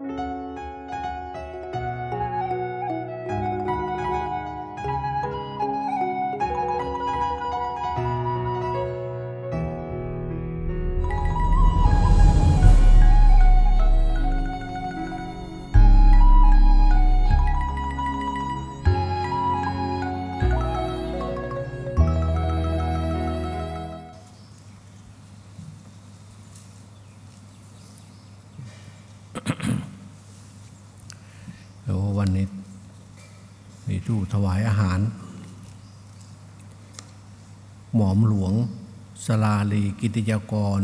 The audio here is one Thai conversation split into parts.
แล้ อมหลวง สลาลีกิติยากร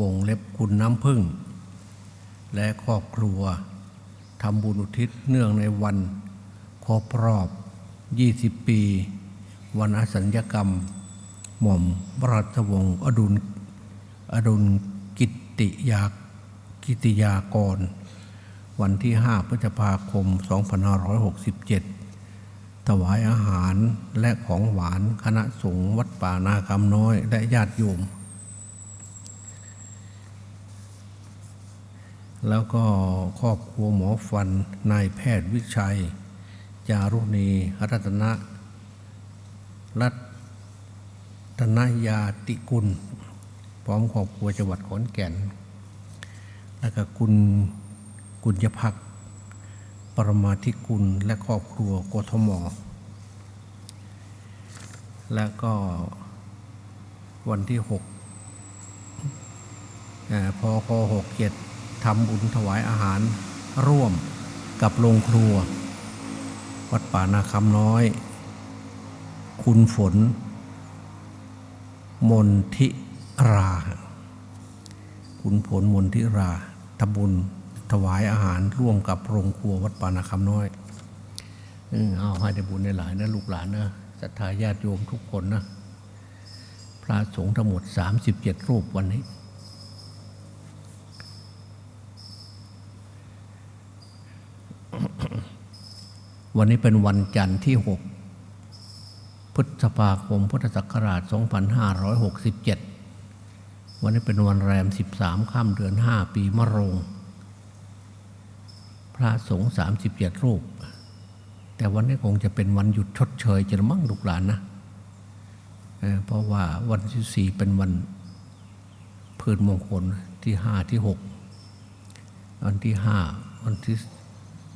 วงเล็บคุณน้ำพึ่ง และครอบครัวทำบุญอุทิศเนื่องในวันครบรอบ 20 ปี วันอสัญญกรรม หม่อมราชวงศ์อดุลอดุลกิตติยากิติยากร วันที่ 5 พฤษภาคม 2567 ถวายอาหารและของหวานคณะสงฆ์วัดป่านาคำน้อย และญาติโยม แล้วก็ครอบครัวหมอฟันนายแพทย์วิชัย จารุณีรัตนะ รัตนยาติกุล พร้อมครอบครัวจังหวัดขอนแก่น แล้วก็คุณกุญยพัก ปรมาธิกุลและครอบครัวกทม แล้วก็วันที่หกเอ่อพอคหกเจ็ดทำบุญถวายอาหารร่วมกับโรงครัว วัดป่านาคำน้อย คุณฝน มนทิรา คุณผลมนทิราทำบุญ ถวายอาหารร่วมกับโรงครัววัดปานาคำน้อยเออเอาให้ได้บุญในหลายนะลูกหลานนะศรัทธาญาติโยมทุกคนนะ พระสงฆ์ทั้งหมด 37 รูปวันนี้ วันนี้เป็นวันจันทร์ที่ 6 พฤษภาคมพุทธศักราช 2567 วันนี้เป็นวันแรม 13ข้ามเดือน 5 ปีมะโรง พระสงฆ์37รูป แต่วันนี้คงจะเป็นวันหยุดชดเชยจะมั่งลูกหลานนะเเพราะว่าวันที่สี่เป็นวันพืนมงคลที่ห้าที่หกวันที่ห้าวันที่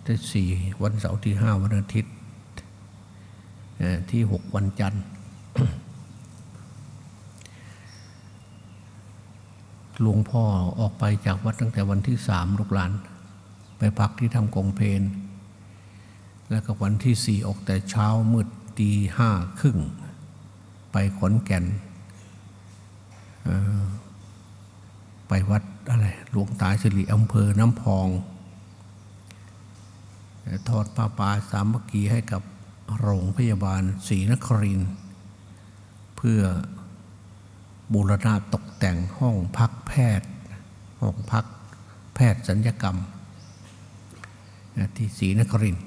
ที่สี่วันเสาร์ที่ห้าวันอาทิตย์ที่หกวันจันทร์หลวงพ่อออกไปจากวัดตั้งแต่วันที่สามลูกหลาน ไปพักที่ทำกองเพนแล้วก็วันที่สี่ออกแต่เช้ามืดตีห้าครึ่ง ไปขอนแก่นไปวัดอะไรหลวงตาสิริอำเภอน้ำพองเอ่อทอดผ้าป่าสามัคคีให้กับโรงพยาบาลศรีนคริน เพื่อบูรณะตกแต่งห้องพักแพทย์ ห้องพักแพทย์สัญญกรรม ที่ศรีนคริน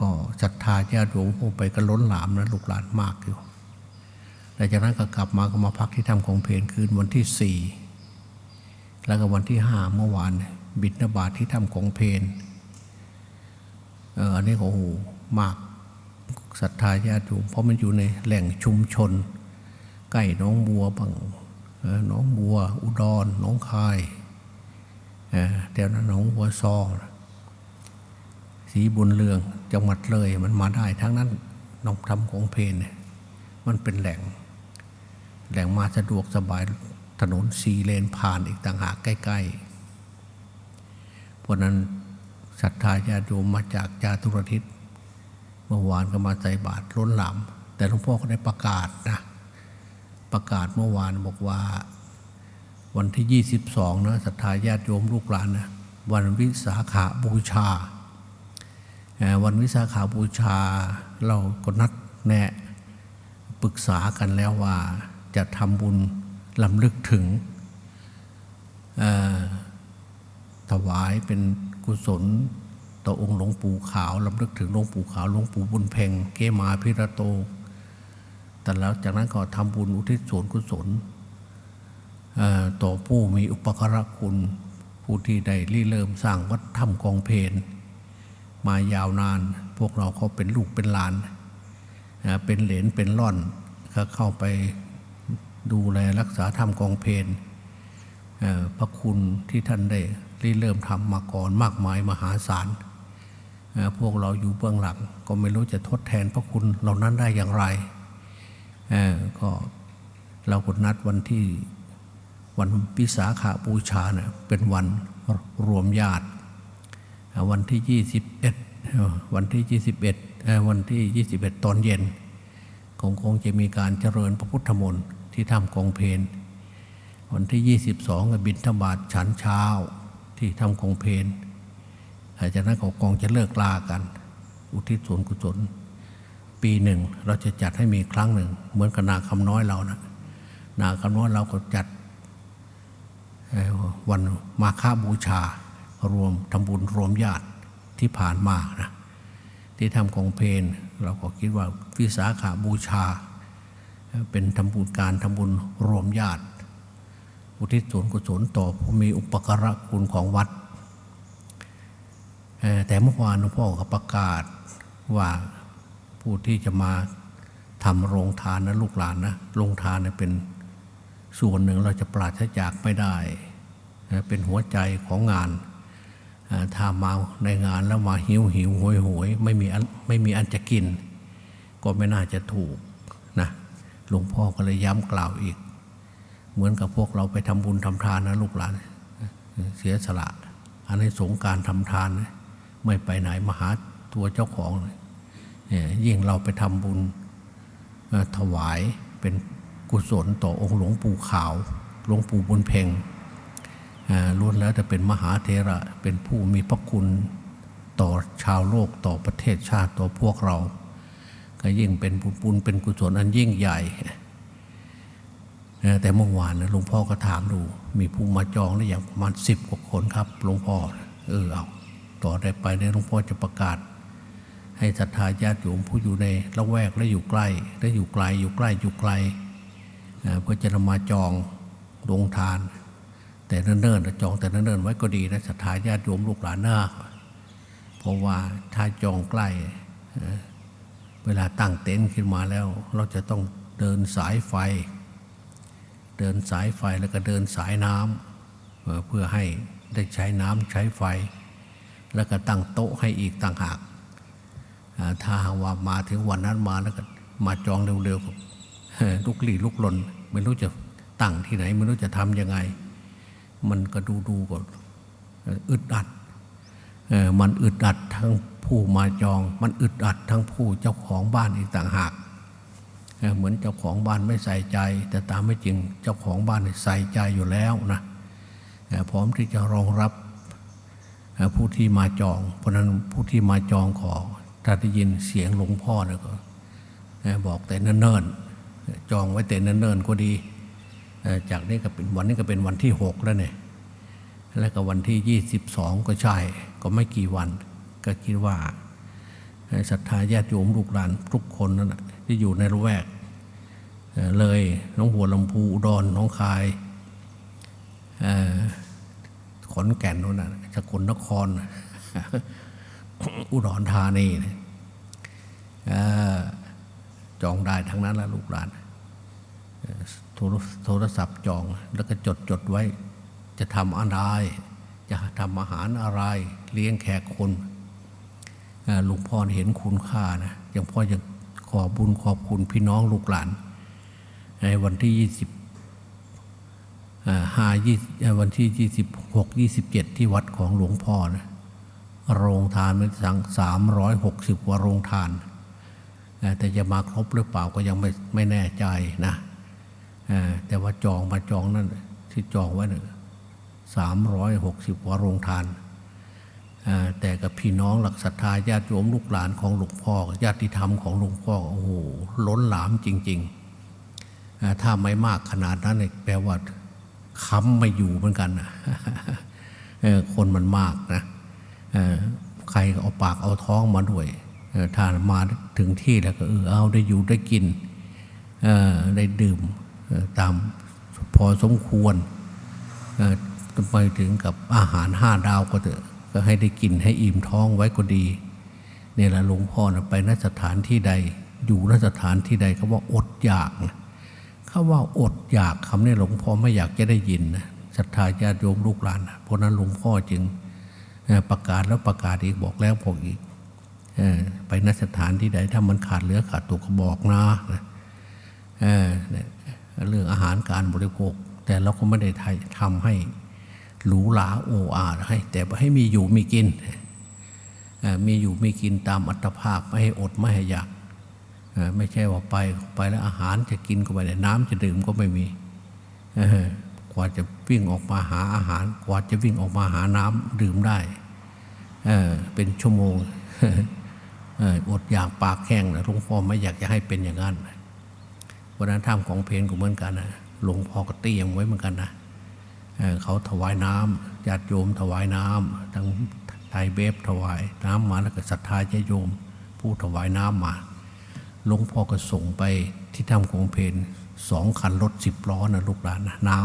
ก็ศรัทธาญาติโยมคงไปกันล้นหลามนะลูกหลานมากอยู่หลังจากนั้นก็กลับมาก็มาพักที่ถ้ำของเพนคืนวันที่สี่แล้วก็วันที่ห้าเมื่อวานบิดนบาตที่ถ้ำของเพนเอออันนี้โอ้โหมากศรัทธาญาติโยมเพราะมันอยู่ในแหล่งชุมชน ใกล้น้องบัวบางน้องบัว อุดรน้องคาย แถวนั้นหนองบัวซอสีบุญเรืองจังหวัดเลยมันมาได้ทั้งนั้นน้องทำของเพนเนี่ยมันเป็นแหล่ง แหล่งมาสะดวกสบายถนนสีเลนผ่านอีกต่างหากใกล้ๆ เพราะนั้นศรัทธาญาติโยมมาจากจาตุรทิศเมื่อวานก็มาใส่บาตรล้นหลามแต่หลวงพ่อก็ได้ประกาศนะประกาศเมื่อวานบอกว่า วันที่ 22นะศรัทธาญาติโยมลูกหลานนะวันวิสาขาบูชา วันวิสาขาบูชา เราก็นัดแนะปรึกษากันแล้วว่าจะทำบุญลำลึกถึงถวายเป็นกุศลต่อองค์หลวงปู่ขาวลำลึกถึงหลวงปู่ขาวหลวงปู่บุญเพ็งเกมาพิระโต แต่แล้วจากนั้นก็ทำบุญอุทิศส่วนกุศล ต่อผู้มีอุปการะคุณ ผู้ที่ได้ริเริ่มสร้างวัดถ้ำกองเพนมายาวนาน พวกเราเขาเป็นลูกเป็นหลาน เป็นเหลนเป็นล่อนก็เข้าไปดูแลรักษาถ้ำกองเพนพระคุณที่ท่านได้ริเริ่มทำมาก่อนมากมายมหาศาลพวกเราอยู่เบื้องหลัง ก็ไม่รู้จะทดแทนพระคุณเหล่านั้นได้อย่างไรก็เรากดนัดวันที่ วันพิสาขาบูชาเนะ่ยเป็นวันรวมญาติ วันที่ 21เอ่อวันที่ 21เอ่อวันที่ 21 ตอนเย็นคงคงจะมีการเจริญพระพุทธมนต์ที่ถ้ำกองเพนวันที่ 22ก็บิณฑบาตฉันเช้าที่ถ้ำกองเพนหลังจากนั้นก็กองจะเลิกลากัน อุทิศส่วนกุศล ปีหนึ่งเราจะจัดให้มีครั้งหนึ่ง เหมือนกับนาคำน้อยเรานะนาคำน้อยเราก็จัด วันมาฆบูชา รวมทำบุญรวมญาติที่ผ่านมานะที่ทำของเพนเราก็คิดว่าวิสาขาบูชา เป็นทำบุญการทำบุญรวมญาติ อุทิศส่วนกุศลต่อผู้มีอุปการะคุณของวัด แต่เมื่อวานหลวงพ่อก็ประกาศว่าผู้ที่จะมาทำโรงทานนะลูกหลานนะโรงทานเนี่ยเป็นส่วนหนึ่งเราจะปราศจากไม่ได้ เป็นหัวใจของงานอ่าถ้ามาในงานแล้วมาหิวหิวโหยโหยไม่มีไม่มีอันจะกิน ก็ไม่น่าจะถูกนะหลวงพ่อก็เลยย้ำกล่าวอีก เหมือนกับพวกเราไปทำบุญทำทานนะลูกหลาน เสียสละอันในสงส์การทำทานนะไม่ไปไหนมาหาตัวเจ้าของเลยเนี่ยยิ่งเราไปทำบุญถวายเป็นกุศลต่อองค์หลวงปู่ขาว หลวงปู่บุญเพ็ง ล้วนแล้วจะเป็นมหาเทระเป็นผู้มีพระคุณต่อชาวโลกต่อประเทศชาติต่อพวกเรา ก็ยิ่งเป็นบุญเป็นกุศลอันยิ่งใหญ่แต่เมื่อวานนะหลวงพ่อก็ถามดู มีผู้มาจองได้อย่างประมาณสิบกว่าคนครับหลวงพ่อเออเอาต่อได้ไปในยหลวงพ่อจะประกาศ ให้ศรัทธาญาติโยมผู้อยู่ในละแวกและอยู่ใกล้และอยู่ไกลอยู่ใกล้อยู่ไกลเพื่อจะนำมาจองลงทาน แต่เนิ่นๆนะจองแต่เนิ่นๆไว้ก็ดีนะศรัทธาญาติโยมลูกหลานนาเพราะว่าถ้าจองใกล้ เวลาตั้งเต็นท์ขึ้นมาแล้ว เราจะต้องเดินสายไฟ เดินสายไฟแล้วก็เดินสายน้ำเอ่อเพื่อให้ได้ใช้น้ำใช้ไฟ แล้วก็ตั้งโต๊ะให้อีกต่างหากถ้าหากว่ามาถึงวันนั้นมาแล้วก็มาจองเร็วๆก็ลุกลี้ลุกลนไม่รู้จะตั้งที่ไหน ไม่รู้จะทำยังไง มันก็ดูดูก็อึดอัดมันอึดอัดทั้งผู้มาจอง มันอึดอัดทั้งผู้เจ้าของบ้านอีกต่างหากเหมือนเจ้าของบ้านไม่ใส่ใจ แต่ตามไม่จริงเจ้าของบ้านใส่ใจอยู่แล้วนะพร้อมที่จะรองรับผู้ที่มาจอง เพราะนั้นผู้ที่มาจองขอถ้าได้ยินเสียงหลวงพ่อเนี่ยก็บอกแต่เนิ่นๆจองไว้แต่เนิ่นๆก็ดี จากนี้ก็เป็นวันนี้ก็เป็นวันที่หกแล้วเนี่ยแล้วก็วันที่ยี่สิบสองก็ใช่ก็ไม่กี่วัน ก็คิดว่าศรัทธาญาติโยมลูกหลานทุกคนนั่นนะที่อยู่ในละแวก เลยน้องหัวลำพูอุดรหน้องคายขอนแก่นนู่นน่ะสกลนคร อุดรธานี่จองได้ทั้งนั้นแล้วลูกหลาน โทรโทรศัพท์จองแล้วก็จดจดไว้ จะทำอะไร จะทำอาหารอะไร เลี้ยงแขกคนหลุงพ่อเห็นคุณค่านะยังพ่อยังขอบุญขอบคุณพี่น้องลูกหลาน ในวันที่ยี่สิบห้ายี่วันที่ยี่สิบหกยี่สิบเจ็ดที่วัดของหลวงพ่อนะโรงทานมันสั่งสามร้อยหกสิบกว่าโรงทาน แต่จะมาครบหรือเปล่าก็ยังไม่ไม่แน่ใจนะ แต่ว่าจองมาจองนั่นที่จองไว้เนี่ยสามร้อยหกสิบกว่าโรงทาน แต่กับพี่น้องหลักศรัทธาญาติโยมลูกหลานของหลวงพ่อญาติธรรมของหลวงพ่อโอ้โหล้นหลามจริง ๆ ถ้าไม่มากขนาดนั้นแปลว่าค้ำไม่อยู่เหมือนกันนะคนมันมากนะใครเอาปากเอาท้องมาด้วยเออถ้ามาถึงที่แล้วก็เออเอาได้อยู่ได้กินได้ดื่ม ตามพอสมควรเออไปถึงกับอาหารห้าดาวก็เถอะก็ให้ได้กินให้อิ่มท้องไว้ก็ดีเนี่ยแหละหลวงพ่อนะไปนสถานที่ใด อยู่นสถานที่ใดเขาว่าอดอยากเขาว่าอดอยากคำนี้หลวงพ่อไม่อยากจะได้ยินนะศรัทธาญาติโยมลูกหลาน เพราะนั้นหลวงพ่อจึงประกาศแล้วประกาศอีกบอกแล้วบอกอีกไปนสถานที่ใดถ้ามันขาดเหลือขาดตัวก็บอกนะนะ เรื่องอาหารการบริโภค แต่เราก็ไม่ได้ทำให้หรูหราโออาให้ แต่ให้มีอยู่มีกิน มีอยู่มีกินตามอัตภาพไม่ให้อดไม่ให้อยากไม่ใช่ว่าไปไปแล้วอาหารจะกินก็ไปแต่น้ำจะดื่มก็ไม่มีกว่าจะวิ่งออกมาหาอาหาร กว่าจะวิ่งออกมาหาน้ำดื่มได้เป็นชั่วโมงอออดอยากปากแห้งนะหลวงพ่อไม่อยากจะให้เป็นอย่างนั้น วันนั้นท่ามของเพลงก็เหมือนกันนะหลวงพ่อก็เตรียมไว้เหมือนกันนะเเขาถวายน้ำญาติโยมถวายน้ำทั้งไทยเบฟถวายน้ำมาแล้วก็ศรัทธาญาติโยม ผู้ถวายน้ำมาหลวงพ่อก็ส่งไปที่ถ้ำของเพลงสองคันรถสิบล้อนะลูกหลานนะน้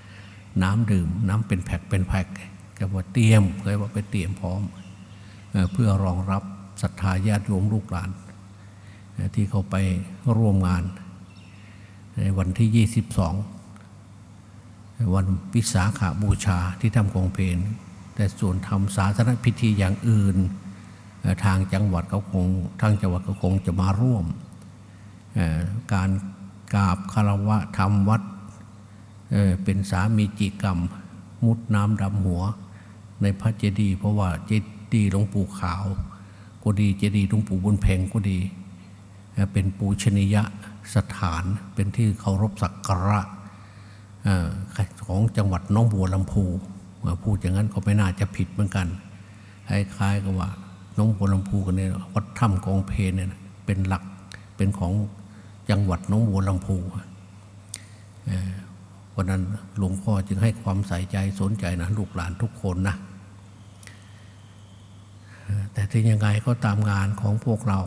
ำน้ำดื่ม น้ำเป็นแพ็คเป็นแพ็คแกว่าเตรียมเคยว่าไปเตรียมพร้อมเอเพื่อรองรับศรัทธาญาติโยมลูกหลาน ที่เขาไปร่วมงาน ในวันที่ 22 วันวิสาขาบูชาที่ทำกองเพนแต่ส่วนทำสาธารณพิธีอย่างอื่น ทางจังหวัดเขาคงทางจังหวัดเขาคงจะมาร่วม การกราบคารวะทำวัดเป็นสามีจิกรรม มุดน้ำดำหัว ในพระเจดีย์เพราะว่าเจดีย์หลวงปู่ขาว ก็ดีเจดีย์หลวงปู่บุญเพ็งก็ดี เป็นปูชนียะ สถานเป็นที่เคารพสักการะของจังหวัดน้องบัวลำพูพูดอย่างนั้นก็ไม่น่าจะผิดเหมือนกันคล้ายๆกับว่าน้องบัวลำพูกันเนี่ยวัดถ้ำกองเพนเนี่ยเป็นหลักเป็นของจังหวัดน้องบัวลำพูวันนั้นหลวงพ่อจึงให้ความใส่ใจสนใจนะลูกหลานทุกคนนะแต่ที่ยังไงก็ตามงานของพวกเรา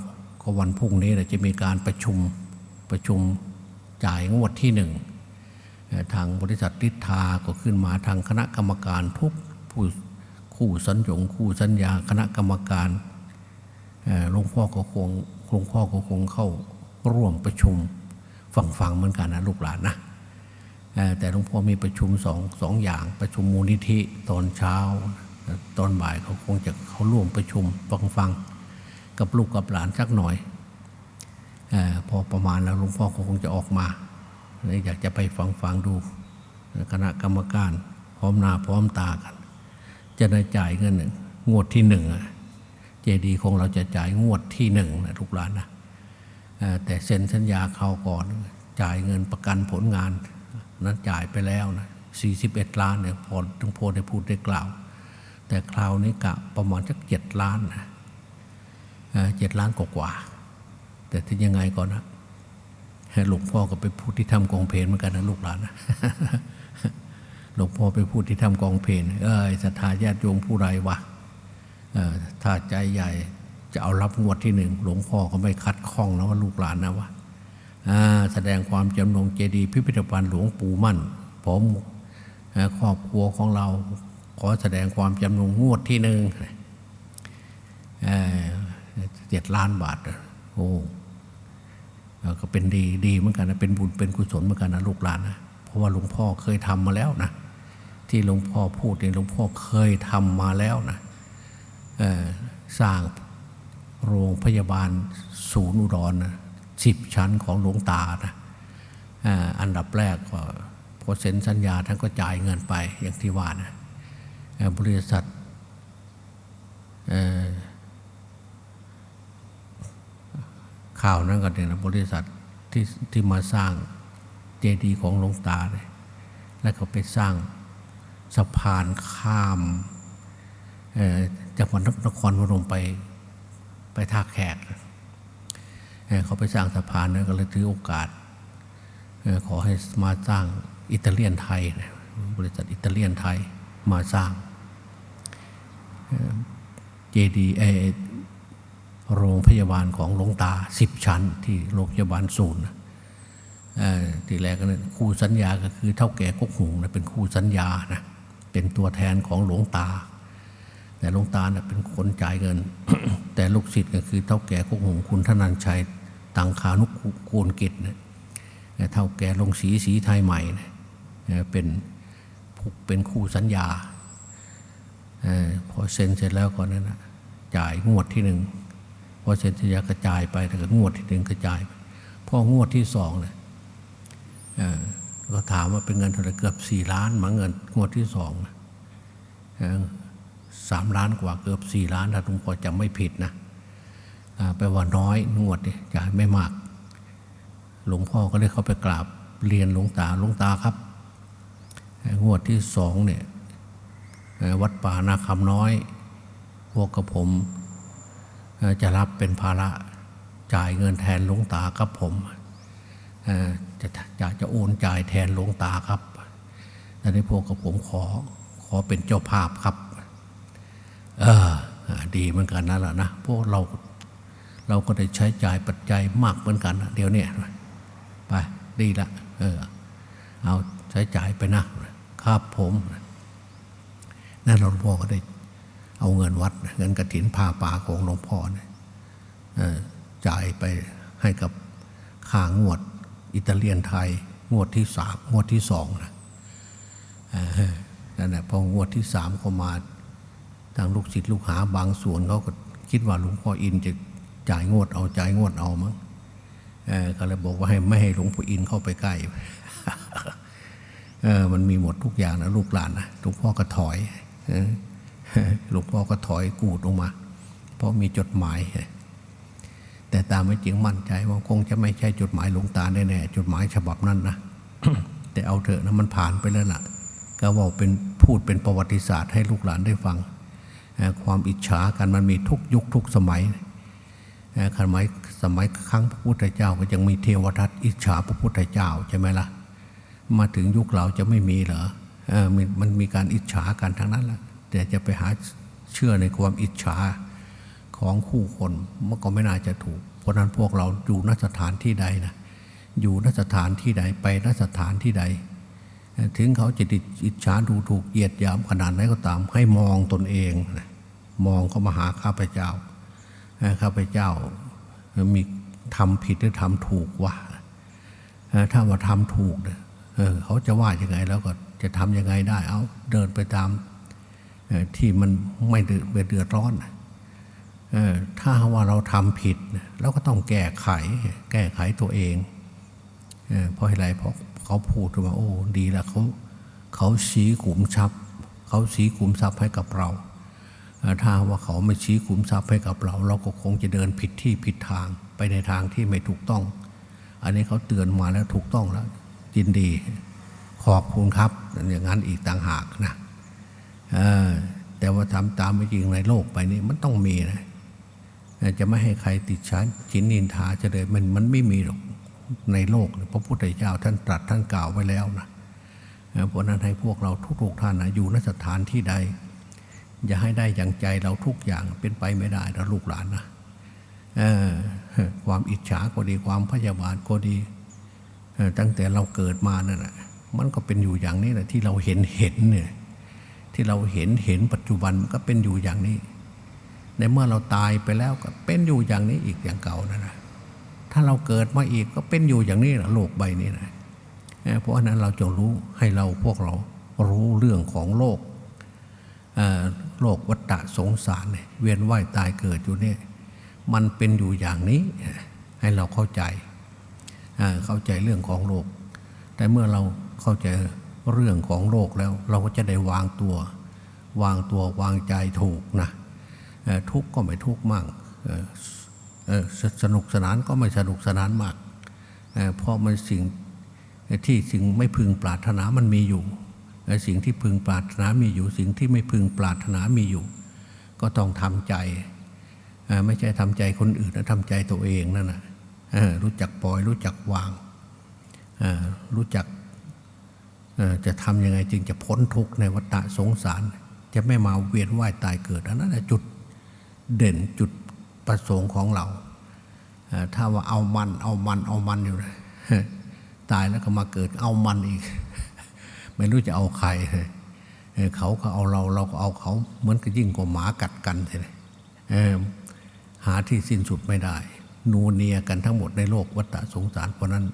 ก็วันพรุ่งนี้จะมีการประชุม ประชุมจ่ายงวดที่หนึ่งทางบริษัททิทาก็ขึ้นมาทางคณะกรรมการทุกผู้คู่สัญญงคู่สัญญาคณะกรรมการเอ่อหลวงพ่อก็คงหลวงพ่อก็คงเข้าร่วมประชุมฟังฟังๆเหมือนกันนะลูกหลานนะแต่หลวงพ่อมีประชุมสองสองอย่างประชุมมูลนิธิตอนเช้า ตอนบ่ายเขาคงจะเขาร่วมประชุมฟังฟังกับลูกกับหลานสักหน่อย พอประมาณแล้วหลวงพ่อก็คงจะออกมาอยากจะไปฟังฟังดูคณะกรรมการพร้อมหน้าพร้อมตากัน จะได้จ่ายเงินงวดที่หนึ่งเจดีย์ของเราจะจ่ายงวดที่หนึ่งนะทุกหลานนะแต่เซ็นสัญญาเขาก่อนจ่ายเงินประกันผลงาน นั้นจ่ายไปแล้วนะ41 ล้านเนี่ยพอถึงโพได้พูดได้กล่าว แต่คราวนี้กะประมาณสักเจ็ดล้านนะเจ็ดล้านกว่า แต่ที่ยังไงก่อนนะหลวงพ่อก็ไปพูดที่ทำกองเพลนเหมือนกันนะลูกหลานนะหลวงพ่อไปพูดที่ทำกองเพลนเออศรัทธาญาติโยมผู้ไรวะเอ่อถ้าใจใหญ่จะเอารับงวดที่หนึ่งหลวงพ่อก็ไม่คัดข้องนะว่าลูกหลานนะว่าอ่าแสดงความจำนงเจดียพิพิธภัณฑ์หลวงปู่มั่นผมครอบครัวของเราขอแสดงความจำนงงวดที่หนึ่งเจ็ดล้านบาทโอ้ ก็เป็นดีดีเหมือนกันนะเป็นบุญเป็นกุศลเหมือนกันนะลูกหลานนะเพราะว่าหลวงพ่อเคยทำมาแล้วนะที่หลวงพ่อพูดเนี่ยหลวงพ่อเคยทำมาแล้วนะสร้างโรงพยาบาลศูนย์อุดรนะสิบชั้นของหลวงตานะอ,อันดับแรกก็พอเซ็นสัญญาท่านก็จ่ายเงินไปอย่างที่ว่านะบริษัทเอ่อ ข่าวนั้นก็เนี่ยนะบริษัทที่ที่มาสร้างเจดีย์ของหลวงตาเลยแล้วก็ไปสร้างสะพานข้ามจากวันนครพนมไปไปท่าแขก เขาไปสร้างสะพานนะก็เลยถือโอกาส ขอให้มาสร้างอิตาเลียนไทย บริษัทอิตาเลียนไทยมาสร้างเจดีเออ โรงพยาบาลของหลวงตาสิบชั้น ที่โรงพยาบาลศูนย์ทีแรกก็นี่ยคู่สัญญาก็คือเท่าแก่กกหงนะเป็นคู่สัญญานะเป็นตัวแทนของหลวงตา แต่หลวงตาเนี่ยเป็นคนจ่ายเงิน แต่ลูกศิษย์ก็คือเท่าแก่กกหงคุณธนันชัยตังคานุกูลกิจเนี่ยเท่าแก่ลงสีสีไทยใหม่เนี่ยเป็นผู้เป็นคู่สัญญาอพอเซ็นเสร็จแล้วก็นั่นนะจ่ายงวดที่หนึ่ง พอเซ็นสัญญากระจายไปแต่ก็งวดที่หนึ่งกระจายไปพองวดที่สองเนี่ยก็ถามว่าเป็นเงินเท่าไหร่เกือบสี่ล้านมาเงินงวดที่สองสามล้านกว่าเกือบสี่ล้านถ้าหลวงพอจำไม่ผิดนะแปลว่าน้อยงวดนี่จ่ายไม่มาก หลวงพ่อก็เลยเข้าไปกราบเรียนหลวงตาหลวงตาครับงวดที่สองเนี่ยวัดป่านาคำน้อย พวกกับผม จะรับเป็นภาระจ่ายเงินแทนหลวงตาครับผมอ่อจะจะจะโอนจ่ายแทนหลวงตาครับแต่ในพวกกับผมขอขอเป็นเจ้าภาพครับ เออดีเหมือนกันนั่นแหละนะพวกเราเราก็ได้ใช้จ่ายปัจจัยมากเหมือนกันเดี๋ยวเนี้ไปดีละเออเอาใช้จ่ายไปนะครับผมนั่นหลวงพ่อก็ได้ เอาเงินวัด เงินกระถินผ้าป่าของหลวงพ่อเนี่ยจ่ายไปให้กับค่างวดอิตาเลียนไทย งวดที่สามงวดที่สองนะนั่นแหละพองวดที่สามก็มาทางลูกศิษย์ลูกหาบางส่วนเขาก็คิดว่าหลวงพ่ออินจะจ่ายงวดเอาจ่ายงวดเอามั้งก็เลยบอกว่าให้ไม่ให้หลวงพ่ออินเข้าไปใกล้มันมีหมดทุกอย่างนะลูกหลานนะหลวงพ่อก็ถอยอ หลวงพ่อก็ถอยกูดลงมา เพราะมีจดหมาย แต่ตามไม่จริงมั่นใจว่าคงจะไม่ใช่จดหมายหลวงตาแน่ๆจดหมายฉบับนั้นนะแต่เอาเถอะนะมันผ่านไปแล้วล่ะ ก็บอกเป็นพูดเป็นประวัติศาสตร์ให้ลูกหลานได้ฟัง ความอิจฉากันมันมีทุกยุคทุกสมัยสมัยสมัยครั้งพระพุทธเจ้าก็ยังมีเทวทัตอิจฉาพระพุทธเจ้าใช่ไหมล่ะ มาถึงยุคเราจะไม่มีเหรอออมันมันมีการอิจฉากันทั้งนั้นแหละ แต่จะไปหาเชื่อในความอิจฉาของคู่คนมันก็ไม่น่าจะถูก เพราะนั้นพวกเราอยู่นสถานที่ใดนะอยู่นสถานที่ใดไปนสถานที่ใด ถึงเขาจะติดอิจฉาดูถูกเหยียดหยามขนาดไหนก็ตาม ให้มองตนเองนะมองเข้ามาหาข้าพเจ้าข้าพเจ้ามีทำผิดหรือทำถูกวะถ้าว่าทำถูกเนี่ยเขาจะว่ายังไงแล้วก็จะทำยังไงได้เอาเดินไปตาม ที่มันไม่เดือดไม่อดร้อนถ้าว่าเราทำผิดเราก็ต้องแก้ไข แก้ไขตัวเองเพราะอะไรเพราะเขาพูดว่าโอ้ดีแล้วเขาเขาชี้ขุมทรัพย์เขาชี้ขุมทรัพย์ให้กับเรา ถ้าว่าเขาไม่ชี้ขุมทรัพย์ให้กับเรา เราก็คงจะเดินผิดที่ผิดทางไปในทางที่ไม่ถูกต้อง อันนี้เขาเตือนมาแล้วถูกต้องแล้วยินดี ขอบคุณครับอย่างนั้นอีกต่างหากนะ แต่ว่าทำตามไม่จริงในโลกไปนี่มันต้องมีนะจะไม่ให้ใครติดชั้นชินนินทาจะเลยมันมันไม่มีหรอกในโลกพระพุทธเจ้าท่านตรัสท่านกล่าวไว้แล้วนะเพราะนั้นให้พวกเราทุกๆท่านนะอยู่นสถานที่ใด อย่าให้ได้อย่างใจเราทุกอย่างเป็นไปไม่ได้นะลูกหลานนะความอิจฉาก็ดีความพยาบาทก็ดีตั้งแต่เราเกิดมานั่นแหะมันก็เป็นอยู่อย่างนี้แหละที่เราเห็นเห็นเนี่ย ที่เราเห็นเห็นปัจจุบันมันก็เป็นอยู่อย่างนี้ ในเมื่อเราตายไปแล้วก็เป็นอยู่อย่างนี้อีกอย่างเก่านะนะถ้าเราเกิดมาอีกก็เป็นอยู่อย่างนี้นะโลกใบนี้นะเพราะฉะนั้นเราจงรู้ให้เราพวกเรารู้เรื่องของโลกโลกวัฏสงสารเนี่ยเวียนว่ายตายเกิดอยู่เนี่ยมันเป็นอยู่อย่างนี้ให้เราเข้าใจเข้าใจเรื่องของโลก แต่เมื่อเราเข้าใจ เรื่องของโลกแล้วเราก็จะได้วางตัว วางตัววางใจถูกนะทุกก็ไม่ทุกข์มากเอ่อเอ่อสสนุกสนานก็ไม่สนุกสนานมากเพราะมันสิ่งที่สิ่งไม่พึงปรารถนามันมีอยู่สิ่งที่พึงปรารถนามีอยู่ สิ่งที่ไม่พึงปรารถนามีอยู่ ก็ต้องทำใจ ไม่ใช่ทำใจคนอื่นนะทำใจตัวเองนั่นนะรู้จักปล่อยรู้จักวางรู้จัก จะทำยังไงจึงจะพ้นทุกข์ในวัฏสงสาร จะไม่มาเวียนว่ายตายเกิดอันนั้นจุดเด่นจุดประสงค์ของเราถ้าว่าเอามันเอามันเอามันอยู่นะตายแล้วก็มาเกิดเอามันอีก ไม่รู้จะเอาใครเออเขาก็เอาเราเราก็เอาเขา เหมือนกับยิ่งกว่าหมากัดกันเลยหาที่สิ้นสุดไม่ได้ นูเนียกันทั้งหมดในโลกวัฏสงสารเพราะนั้น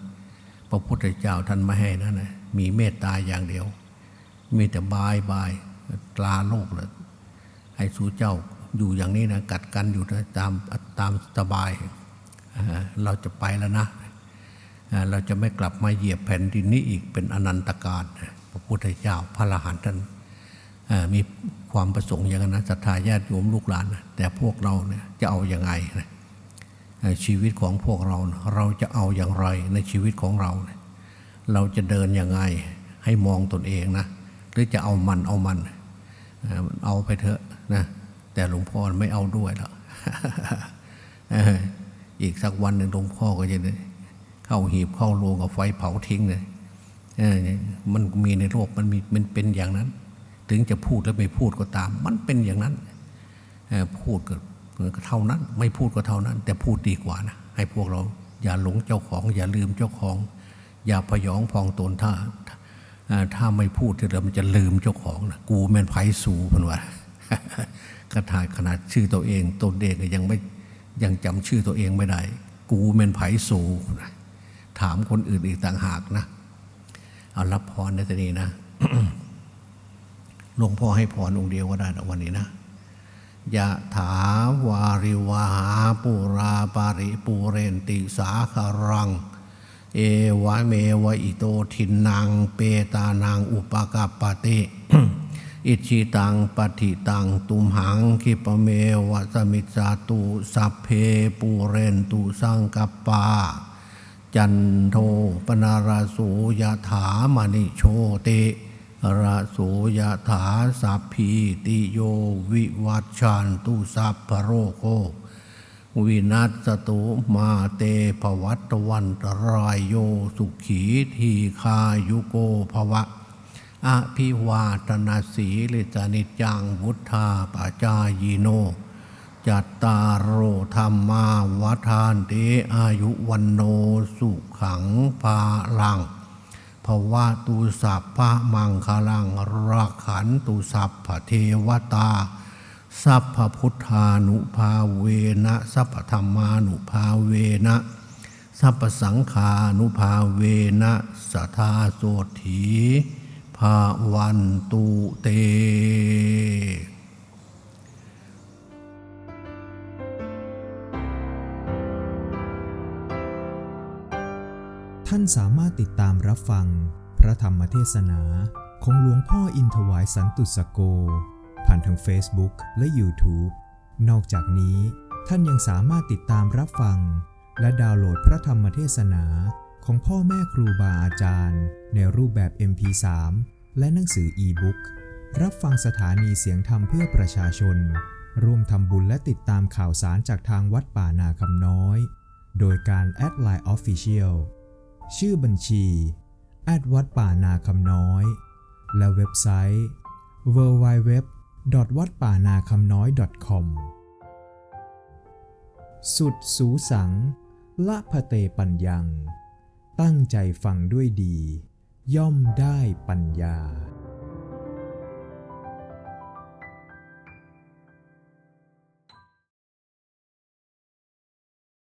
พระพุทธเจ้าท่านไม่ให้นั่นนะ มีเมตตาอย่างเดียว มีแต่บายบายตราโลกเลยให้สู่เจ้าอยู่อย่างนี้นะกัดกันอยู่นะตามตามสบาย เราจะไปแล้วนะ เราจะไม่กลับมาเหยียบแผ่นดินนี้อีกเป็นอนันตการพระพุทธเจ้าพระอรหันต์ท่านมีความประสงค์อย่างนั้นนะศรัทธาญาติโยมลูกหลาน แต่พวกเราเนี่ยจะเอาอยัางไงชีวิตของพวกเราเราจะเอาอย่างไรในชีวิตของเรานะ เราจะเดินยังไง ให้มองตนเองนะ หรือจะเอามันเอามัน เอาไปเถอะนะ แต่หลวงพ่อไม่เอาด้วยแล้วอีกสักวันหนึ่งหลวงพ่อก็จะเข้าหีบเข้าโลงกับไฟเผาทิ้งเลยมันมีในโลกมันมีมันเป็นอย่างนั้น ถึงจะพูดแล้วไม่พูดก็ตาม มันเป็นอย่างนั้นพูดก็ก็เท่านั้น ไม่พูดก็เท่านั้น แต่พูดดีกว่านะให้พวกเราอย่าหลงเจ้าของ อย่าลืมเจ้าของ อย่าพยองพองตนถ้าถ้าไม่พูดเดียวมันจะลืมเจ้าของนะกูแมนไผสูพันว่ากระถาขนาดชื่อตัวเองตนเองก็ยังไม่ยังจำชื่อตัวเองไม่ได้ กูแมนไผสูนะถามคนอื่นอีกต่างหากนะเอารับพรในตอนนี้นะหลวงพ่อให้พรองค์เดียวก็ได้นะวันนี้นะยะถาวาริวหาปุราปาริปูเรนติสาคารัง เอวะเมวะอิโตทินังเปตานังอุปกัปปติอิชิตังปฏิตังตุมหังคิปเมวะสมิจาตุสัพเพปูเรนตุสังกัปปา จันโทปนาราโสยถามณิโชติราโสยถาสัพพีติโยวิวัชชันตุสัพพโรโค วินัสตุมาเตภวัตวันตรายโยสุขีทีคายุโกภวะอภิวาทนาสีลิจานิจังวุธาปจายโน จัตตารโอธรรมาวัฏานเตอายุวันโนสุขังภาลังภวะตุสัพพะมังคลังรักขันตุสัพพเทวตา สัพพพุทธานุภาเวนะสัพพธรรมานุภาเวนะสัพพสังขานุภาเวนะสัทาโสถีภาวันตุเตท่านสามารถติดตามรับฟัง พระธรรมเทศนาของหลวงพ่ออินทวายสันตุสโก ผ่านทาง Facebook และ YouTube นอกจากนี้ ท่านยังสามารถติดตามรับฟัง และดาวน์โหลดพระธรรมเทศนาของพ่อแม่ครูบาอาจารย์ ในรูปแบบ MP3 และหนังสืออีบุ๊กรับฟังสถานีเสียงธรรมเพื่อประชาชน ร่วมทำบุญและติดตามข่าวสารจากทางวัดป่านาคำน้อย โดยการแอดไลน์ Official ชื่อบัญชีแอดวัดป่านาคำน้อย และเว็บไซต์ www. วัดป่านาคำน้อย .com สุดสูสัง ละพะเตปัญญัง ตั้งใจฟังด้วยดี ย่อมได้ปัญญา